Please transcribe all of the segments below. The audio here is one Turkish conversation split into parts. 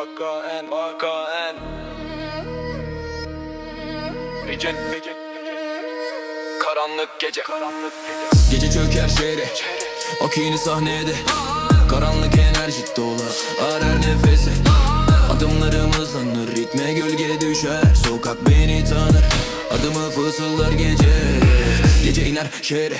AKN AKN Gece gece Karanlık gece. Karanlık gece. Gece çöker şehre Okeyini sahnede. Karanlık enerji dolar. Arar nefese. Adımlarım hızlanır Ritme gölge düşer. Sokak beni tanır. Adımı fısıldar gece. Gece iner şehre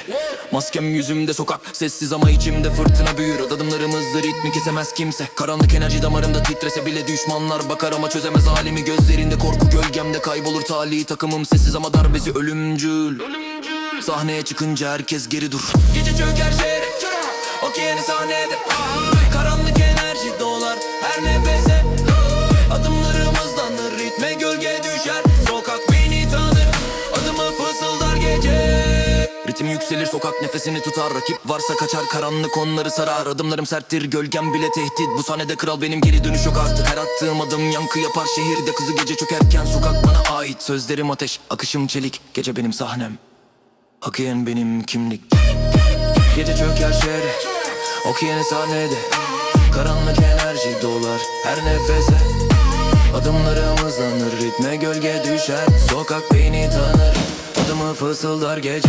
Maskem yüzümde sokak Sessiz ama içimde fırtına büyür. Adımlarım hızlı ritmi kesemez kimse. Karanlık enerji damarımda titrese bile düşmanlar bakar ama çözemez halimi. Gözlerinde korku gölgemde kaybolur tali Takımım. Sessiz ama darbesi ölümcül. Sahneye çıkınca herkes geri dur. Gece çöker şehre Okeyeni sahnede. Karanlık enerji dolar her nefese Ritim yükselir sokak nefesini tutar. Rakip varsa kaçar karanlık onları sarar. Adımlarım serttir gölgem bile tehdit. Bu sahnede kral benim geri dönüş yok artık. Her attığım adım yankı yapar şehirde. Kızı gece çökerken sokak bana ait. Sözlerim ateş akışım çelik. Gece benim sahnem. Akıyan benim kimlik. Gece çöker şehre Okyanus sahnede. Karanlık enerji dolar her nefese. Adımlarım hızlanır ritme gölge düşer. Sokak beni tanır Adımı fısıldar gece